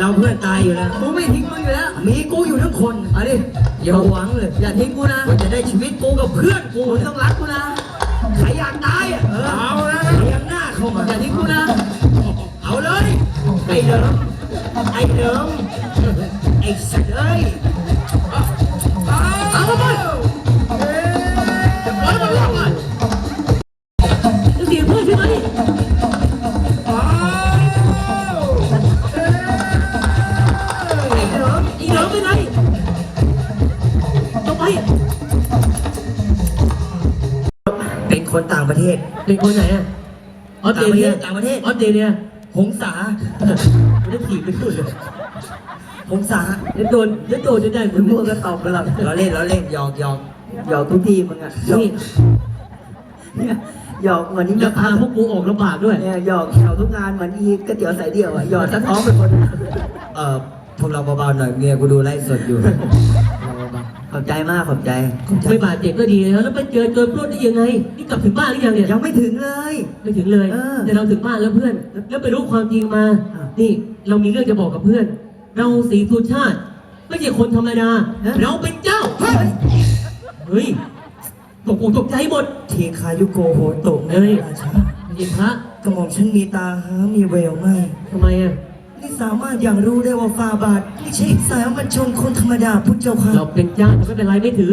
อนตายอยู่แล้ว กูไม่ทิ้งมึงอยู่แล้ว มีกูอยู่ทั้งคนเอาดิอย่าหวังเลย อย่าทิ้งกูนะว่าจะได้ชีวิตกูกับเพื่อนกูมึงต้องรักกูนะใครอยากตายอะเออเอาแล้วเลี้ยงหน้าเข้ามาอย่าทิ้งกูนะ เอาเลย ไอ้เดิมไอ้เดิมไอ้สัตว์เอ้ย คนต่างประเทศ เป็นคนไหนอะออสเตรเลียต่างประเทศ ออสเตรเลียหงสาไม่ได้ถีบไปสุดเลยหงสาเดี๋ยวโดนเดี๋ยวโดนจะได้มึงพูดก็ตอบไปหรอกเราเล่นเราเล่นหยอกหยอกหยอกทุกทีมึงอะหยอกนี่เนี่ยหยอกเหมือนนี่จะพาพวกกูออกลำบากด้วยเนี่ยหยอกแถวทุกงานเหมือนอีก๋วยเตี๋ยวสายเดี่ยวอะหยอดสะท้องไปคน เอ่อพวกเราเบาๆหน่อยเมียกูดูไลฟ์สดอยู่เราเบาข อบใจมากขอบใจ ไม่บาดเจ็บก็ดีแล้ว แล้วไปเจอโจรปล้นได้ยังไง นี่กลับถึงบ้านหรือยังเนี่ย ยังไม่ถึงเลย ไม่ถึงเลย เออแต่เราถึงบ้านแล้วเพื่อน แล้วไปรู้ความจริงมาอ้าวนี่เรามีเรื่องจะบอกกับเพื่อน เราสีสุชาติ ไม่ใช่คนธรรมดาฮะเราเป็นเจ้า เฮ้ยตกอกตกใจหมดๆทีคายุโกโหโตกเฮ้ย ราชาเห็นพระกระหม่อมฉันมีตาหามีแววไหมทำไมอะ นี่สามารถอย่างรู้ได้ว่าฟาบาทไม่ใช่สามัญชนคนธรรมดาพุทธเจ้าค่ะเราเป็นเจ้าแต่ไม่เป็นไรไม่ถือ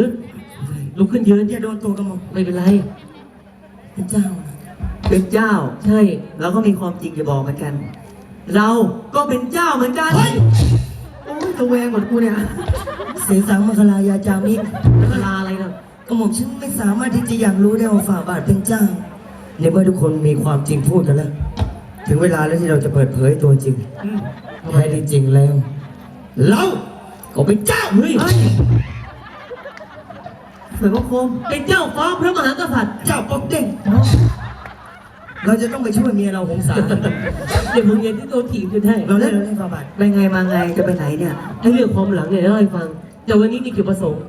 ลุกขึ้นยืนอย่าโดนตัวกระหม่อมไม่เป็นไร เป็นเจ้านะเป็นเจ้า ใช่ เราก็มีความจริงจะบอกเหมือนกัน เราก็เป็นเจ้าเหมือนกันโอ้ยตะแวงหมดกูเนี่ย เสียสังมังคลายาจามิเวลาอะไรนะกระหม่อมฉันไม่สามารถที่จะอย่างรู้ได้ว่าฝ่าบาทเป็นเจ้าในเมื่อทุกคนมีความจริงพูดกันแล้ว ถึงเวลาแล้วที่เราจะเปิดเผยตัวจริงแท้ที่จริงแล้ว เราก็เป็นเจ้าเฮ้ยเฮ้ยสวยพระโคมเป็นเจ้าฟ้าพระมหากษัตริย์ เจ้าปอกเด้งเราจะต้องไปช่วยเมียเราหงสาเดี๋ยวมึงเรียนที่โดนถีบจะได้เราเล่นเราเล่นฝ่าบาทไปไงมาไงจะไปไหนเนี่ยไอ้เรื่องความหลังเนี่ยเล่าให้ฟัง แต่วันนี้มีจุดประสงค์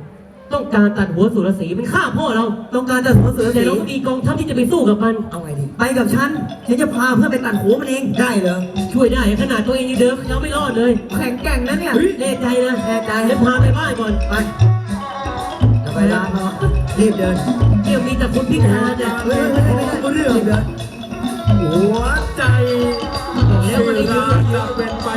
ต้องการตัดหัวสุรศรีเป็นฆ่าพ่อเราต้องการจะหัวเสือแต่สีเราก็มีกองทัพที่จะไปสู้กับมัน เอาไงดี ไปกับฉันฉันจะพาเพื่อนไปตัดหัวมันเองได้เหรอช่วยได้ขนาดตัวเองยังเดินยังไม่รอดเลยแข็งแกร่งนะเนี่ยแน่ใจนะแน่ใจเดี๋ยวพาไปบ้านก่อนไปจะไปร้านเขารีบเดินเดี๋ยวมีแต่คนพิการเนี่ยเฮ้ยเฮ้ยเฮ้ยเฮ้ยเรื่องเดินหัวใจแล้วมันอายุราเยจะอะเป็นไป